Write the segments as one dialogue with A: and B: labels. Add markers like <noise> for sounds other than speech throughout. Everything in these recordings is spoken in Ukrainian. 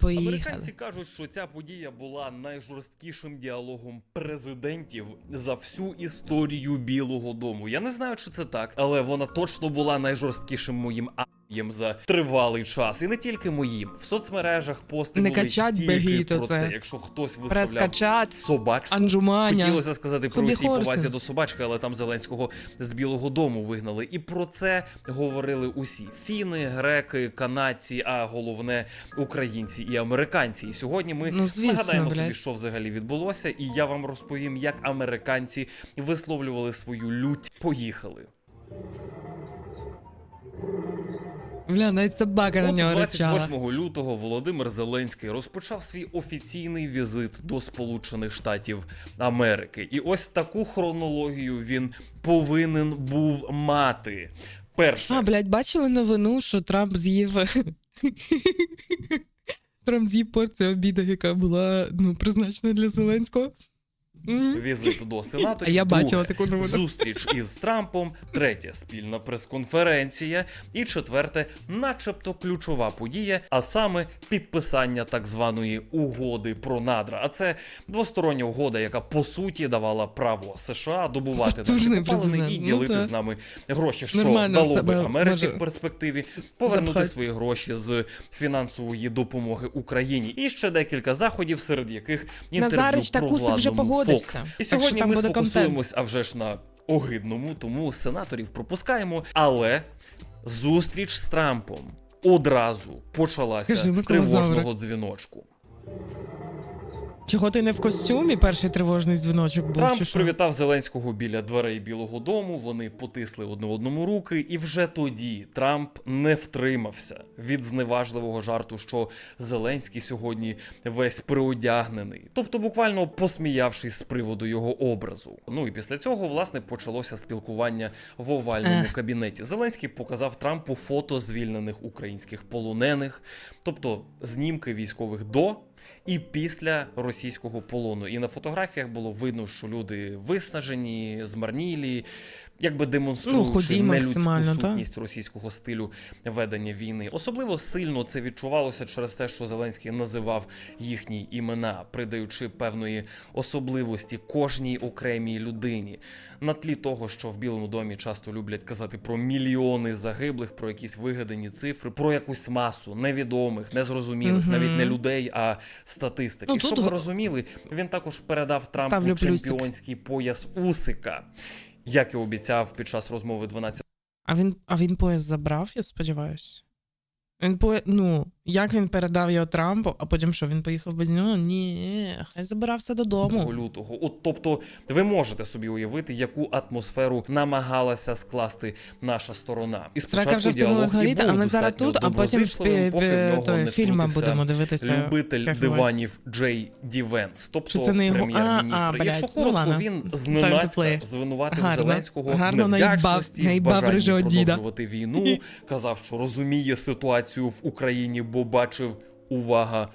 A: Поїхали.
B: Американці кажуть, що ця подія була найжорсткішим діалогом президентів за всю історію Білого Дому. Я не знаю, чи це так, але вона точно була найжорсткішим моїм аєм за тривалий час. І не тільки моїм. В соцмережах пости
A: Не
B: були
A: качать
B: тільки
A: бегіто
B: про
A: це.
B: це. Якщо хтось виставляв
A: Прескачат,
B: собачку.
A: Анджуманя.
B: Хотілося сказати про усій повазі до собачки, але там Зеленського з Білого Дому вигнали. І про це говорили усі: фіни, греки, канадці, а головне українці і американці. І сьогодні ми
A: Ну, звісно,
B: нагадаємо
A: блядь.
B: собі, що взагалі відбулося, і я вам розповім, як американці висловлювали свою лють. Поїхали.
A: Бля, навіть собака на
B: От
A: нього речала.
B: 28 лютого Володимир Зеленський розпочав свій офіційний візит до Сполучених Штатів Америки. І ось таку хронологію він повинен був мати. Перше,
A: А, блядь, бачили новину, що Трамп з'їв. <laughs> Трамп з'їв порцію обіду, яка була ну, призначена для Зеленського.
B: Візит до сенаторів.
A: А я
B: Друге,
A: бачила таку новину.
B: Зустріч із Трампом, третє спільна прес-конференція, і четверте, начебто ключова подія, а саме підписання так званої угоди про надра. А це двостороння угода, яка по суті давала право США добувати наші копалини і
A: президент, ну
B: ділити з нами гроші, що
A: Нормально
B: дало би Америці
A: може
B: в перспективі повернути
A: запхати.
B: свої гроші з фінансової допомоги Україні. І ще декілька заходів, серед яких інтерв'ю
A: Назарич
B: про
A: вже
B: владному Fox. І сьогодні ми сфокусуємось, а вже ж на огидному, тому сенаторів пропускаємо. Але зустріч з Трампом одразу почалася
A: Скажи,
B: з тривожного дзвіночку.
A: Чого ти не в костюмі? Перший тривожний дзвіночок був
B: Трамп
A: чи що?
B: привітав Зеленського біля дверей Білого Дому. Вони потисли одне одному руки, і вже тоді Трамп не втримався від зневажливого жарту, що Зеленський сьогодні весь приодягнений, тобто буквально посміявшись з приводу його образу. Ну і після цього власне почалося спілкування в овальному
A: Ех.
B: кабінеті. Зеленський показав Трампу фото звільнених українських полонених, тобто знімки військових до і після російського полону. І на фотографіях було видно, що люди виснажені, змарнілі, якби демонструючи
A: Ну,
B: нелюдську
A: максимально, та.
B: сутність російського стилю ведення війни. Особливо сильно це відчувалося через те, що Зеленський називав їхні імена, придаючи певної особливості кожній окремій людині. На тлі того, що в Білому домі часто люблять казати про мільйони загиблих, про якісь вигадані цифри, про якусь масу невідомих, незрозумілих,
A: Мгм.
B: навіть не людей, а статистики.
A: Ну,
B: тут... щоб ви розуміли, він також передав Трампу
A: Ставлю плюсик.
B: пояс Усика, як і обіцяв під час розмови 12
A: А він, а він пояс забрав, я сподіваюся. Він по... Ну, як він передав його Трампу, а потім що, він поїхав без нього? Ні, хай забирався додому.
B: лютого. От тобто, ви можете собі уявити, яку атмосферу намагалася скласти наша сторона. І
A: Срака вже
B: і
A: згоріти, а ми зараз тут, а потім
B: доброзичливим, поки в нього не
A: фільм будемо дивитися.
B: Любитель диванів Джей Ді Венс, тобто
A: Чи це не його?
B: прем'єр-міністр. Якщо
A: ну
B: коротко,
A: ладно.
B: він зненацька звинуватив
A: Гарно.
B: Зеленського
A: Гарно
B: в невдячності, в бажанні продовжувати війну. <laughs> Казав, що розуміє ситуацію в Україні, бо бачив увага.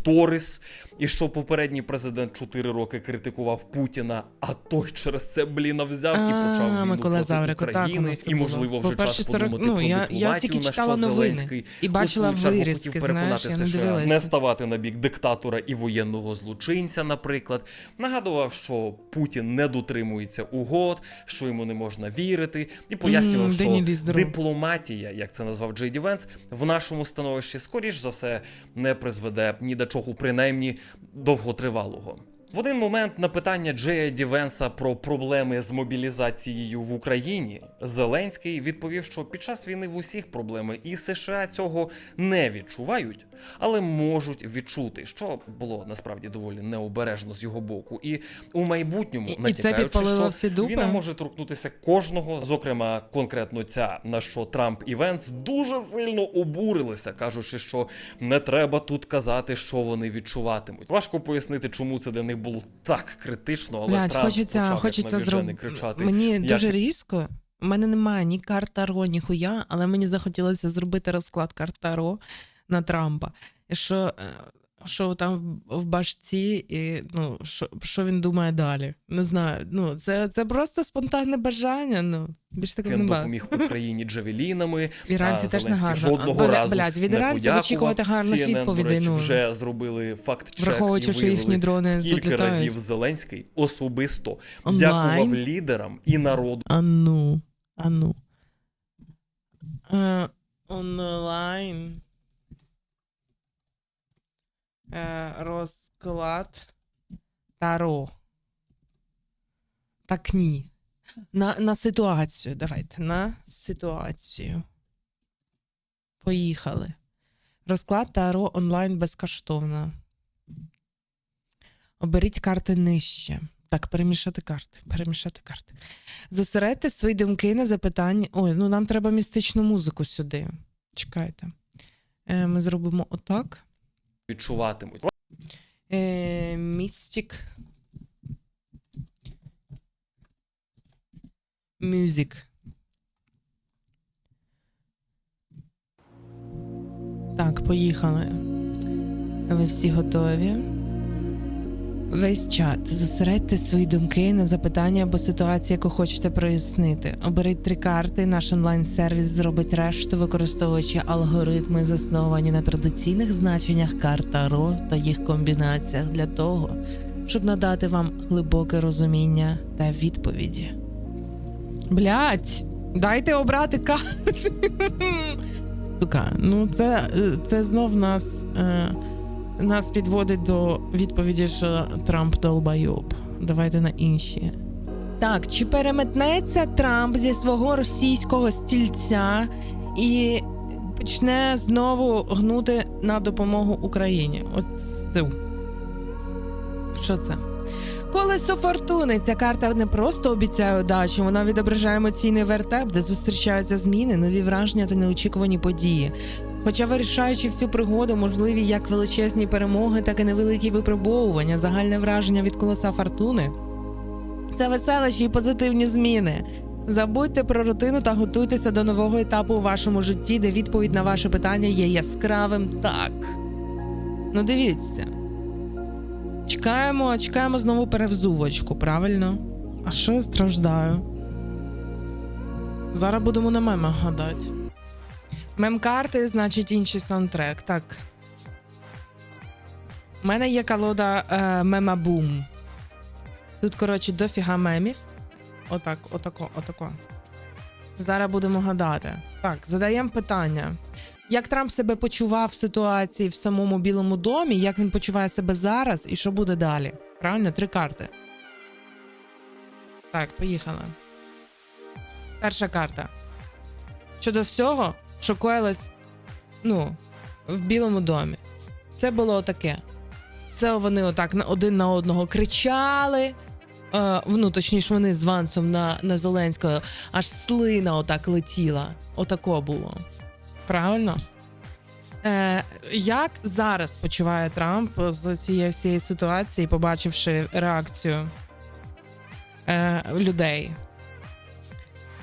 B: Сторіс, і що попередній президент 4 роки критикував Путіна, а той через це бліна взяв і почав війну
A: Микола
B: проти України. і можливо вже час
A: 40
B: подумати
A: ну,
B: про
A: я- я
B: дипломатію, на що
A: новини
B: Зеленський
A: і бачила вирізки,
B: хотів переконати США не ставати на бік диктатора і воєнного злочинця, наприклад. Нагадував, що Путін не дотримується угод, що йому не можна вірити, і пояснював, що дипломатія, як це назвав Джей Ді Венс, в нашому становищі скоріш за все не призведе ні до чого, принаймні довготривалого. В один момент на питання Джея Дівенса про проблеми з мобілізацією в Україні Зеленський відповів, що під час війни в усіх проблеми, і США цього не відчувають, але можуть відчути, що було насправді доволі необережно з його боку. І у майбутньому
A: І- і це
B: натякаючи, що
A: всі дупи?
B: війна може торкнутися кожного, зокрема конкретно ця, на що Трамп і Венс дуже сильно обурилися, кажучи, що не треба тут казати, що вони відчуватимуть. Важко пояснити, чому це для них було так критично, але
A: Блядь,
B: Трамп
A: хочеться,
B: почав
A: хочеться
B: як
A: зроб...
B: кричати.
A: Мені
B: як
A: дуже різко. У мене немає ні карт Таро, ні хуя, але мені захотілося зробити розклад карт Таро на Трампа. Що е, що там в- в башці, і ну, що, що він думає далі. Не знаю. Ну, це, це просто спонтанне бажання. Ну, більш такого
B: Він допоміг <laughs> Україні джавелінами.
A: Іранці
B: а
A: теж не гарно.
B: жодного
A: Бля-
B: разу
A: блядь, від
B: не
A: іранців очікувати гарних
B: CNN,
A: відповідей, ну.
B: вже зробили факт-чек
A: Враховуючи,
B: і
A: що їхні дрони тут
B: скільки
A: літають.
B: разів Зеленський особисто
A: Онлайн.
B: дякував лідерам і народу.
A: А ну, а ну. Е, онлайн. Е, розклад Таро. Так ні. На, на ситуацію. Давайте. На ситуацію. Поїхали. Розклад Таро онлайн безкоштовно. Оберіть карти нижче. Так, перемішати карти. Перемішати карти. Зосередьте свої думки на запитання. Ой, ну нам треба містичну музику сюди. Чекайте. Е, ми зробимо отак.
B: Відчуватимуть.
A: Містік. Мюзик. Так, поїхали. Ви всі готові? Весь чат. Зосередьте свої думки на запитання або ситуації, яку хочете прояснити. Оберіть три карти. Наш онлайн-сервіс зробить решту, використовуючи алгоритми, засновані на традиційних значеннях карт Таро та їх комбінаціях для того, щоб надати вам глибоке розуміння та відповіді. Блять, дайте обрати. Сука, ну це, е, це знов нас. Е, нас підводить до відповіді, що Трамп долбайоб. Давайте на інші. Так, чи переметнеться Трамп зі свого російського стільця і почне знову гнути на допомогу Україні? От. Що це? Колесо фортуни. Ця карта не просто обіцяє удачу, вона відображає емоційний вертеп, де зустрічаються зміни, нові враження та неочікувані події. Хоча вирішаючи всю пригоду, можливі як величезні перемоги, так і невеликі випробовування, загальне враження від колеса фортуни. Це веселощі і позитивні зміни. Забудьте про рутину та готуйтеся до нового етапу у вашому житті, де відповідь на ваше питання є яскравим так. Ну, дивіться. Чекаємо, чекаємо знову перевзувочку, правильно? А що я страждаю? Зараз будемо на мемах гадати. Мем-карти, значить, інший саундтрек. Так. У мене є колода е, Мемабум. Тут, коротше, дофіга мемів. Отак, отако, отако. Зараз будемо гадати. Так, задаємо питання. Як Трамп себе почував в ситуації в самому Білому домі, як він почуває себе зараз і що буде далі? Правильно? Три карти. Так, поїхали. Перша карта. Щодо всього, що коїлось, ну, в Білому домі. Це було таке. Це вони отак один на одного кричали. Е, ну, точніше, вони з Вансом на, на Зеленського, аж слина отак летіла. Отако було. Правильно? Е, як зараз почуває Трамп з цієї всієї ситуації, побачивши реакцію е, людей?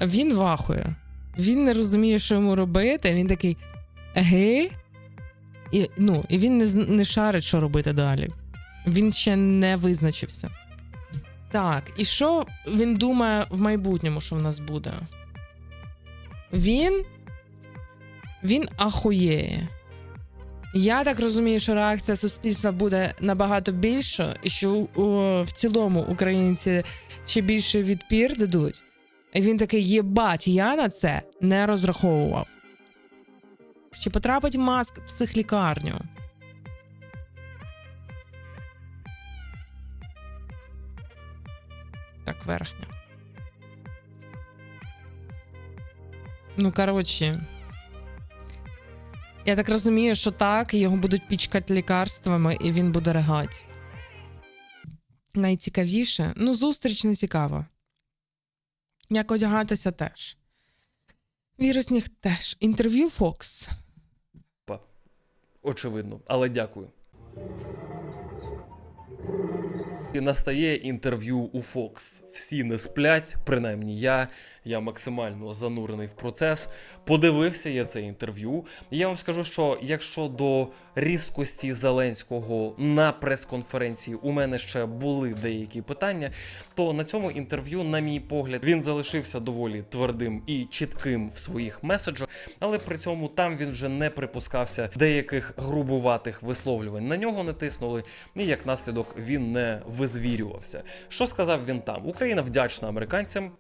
A: Він вахує. Він не розуміє, що йому робити. Він такий еге. І, ну, і він не, не шарить, що робити далі. Він ще не визначився. Так, і що він думає в майбутньому, що в нас буде? Він. Він ахуєє. Я так розумію, що реакція суспільства буде набагато більша, і що о, в цілому українці ще більше відпір дадуть. Він такий єбать, я на це не розраховував. Чи потрапить маск в психлікарню? Так, верхня. Ну, коротше. Я так розумію, що так, його будуть пічкати лікарствами, і він буде ригати. Найцікавіше. Ну, зустріч не цікава. Як одягатися теж. Вірусних теж. Інтерв'ю Фокс.
B: Очевидно, але дякую. І настає інтерв'ю у Fox. Всі не сплять, принаймні я. Я максимально занурений в процес. Подивився я це інтерв'ю. Я вам скажу, що якщо до різкості Зеленського на прес-конференції у мене ще були деякі питання, то на цьому інтерв'ю, на мій погляд, він залишився доволі твердим і чітким в своїх меседжах, але при цьому там він вже не припускався деяких грубуватих висловлювань. На нього не тиснули, і як наслідок він не визвірювався. Що сказав він там? Україна вдячна американцям.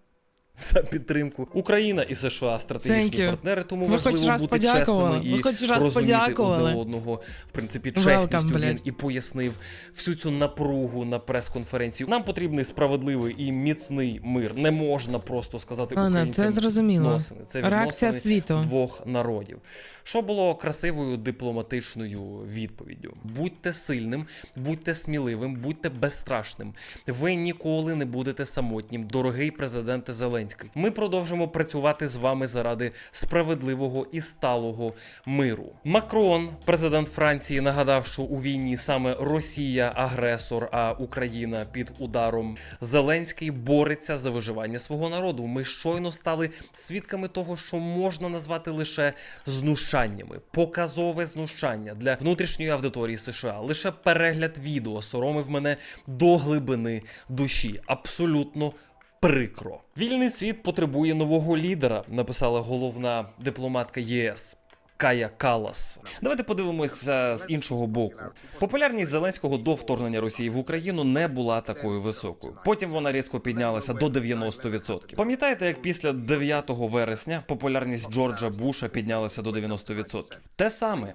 B: За підтримку Україна і США
A: Thank
B: стратегічні
A: you.
B: партнери, тому
A: Ви хоч
B: важливо
A: раз
B: бути
A: подякували?
B: чесними і
A: Ви хоч раз
B: розуміти
A: подякували?
B: одне одного. В принципі,
A: Welcome,
B: чесністю він і пояснив всю цю напругу на прес-конференції. Нам потрібний справедливий і міцний мир. Не можна просто сказати
A: Ане,
B: українцям
A: це зрозуміло.
B: відносини. Це
A: Реакція
B: відносини
A: світу.
B: двох народів. Що було красивою дипломатичною відповіддю? Будьте сильним, будьте сміливим, будьте безстрашним. Ви ніколи не будете самотнім, дорогий президенте Зеленський. Ми продовжимо працювати з вами заради справедливого і сталого миру. Макрон, президент Франції, нагадав, що у війні саме Росія агресор, а Україна під ударом. Зеленський бореться за виживання свого народу. Ми щойно стали свідками того, що можна назвати лише знущаннями, показове знущання для внутрішньої аудиторії США. Лише перегляд відео соромив мене до глибини душі. Абсолютно. Прикро. Вільний світ потребує нового лідера, написала головна дипломатка ЄС. Кая Калас. Давайте подивимося з іншого боку. Популярність Зеленського до вторгнення Росії в Україну не була такою високою. Потім вона різко піднялася до 90%. Пам'ятаєте, як після 9 вересня популярність Джорджа Буша піднялася до 90%? Те саме.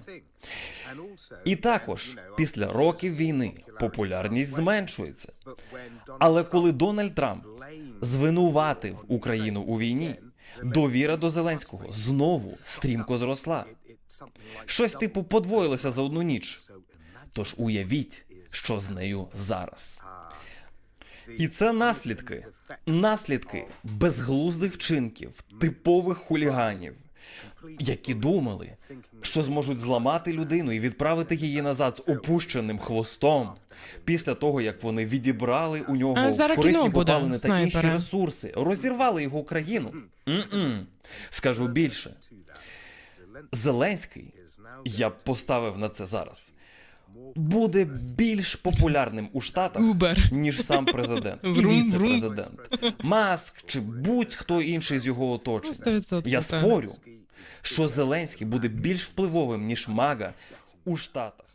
B: І також після років війни популярність зменшується. Але коли Дональд Трамп звинуватив Україну у війні, довіра до Зеленського знову стрімко зросла. Щось типу подвоїлося за одну ніч. Тож уявіть, що з нею зараз. І це наслідки, наслідки безглуздих вчинків, типових хуліганів, які думали, що зможуть зламати людину і відправити її назад з опущеним хвостом після того, як вони відібрали у нього
A: А
B: корисні копалини та інші ресурси, розірвали його країну. М-м. Скажу більше. Зеленський, я б поставив на це зараз, буде більш популярним у Штатах,
A: Uber.
B: ніж сам президент <laughs> і
A: Врум,
B: віце-президент. Маск чи будь-хто інший з його оточення.
A: 100%,
B: Я
A: так.
B: спорю, що Зеленський буде більш впливовим, ніж Мага у Штатах.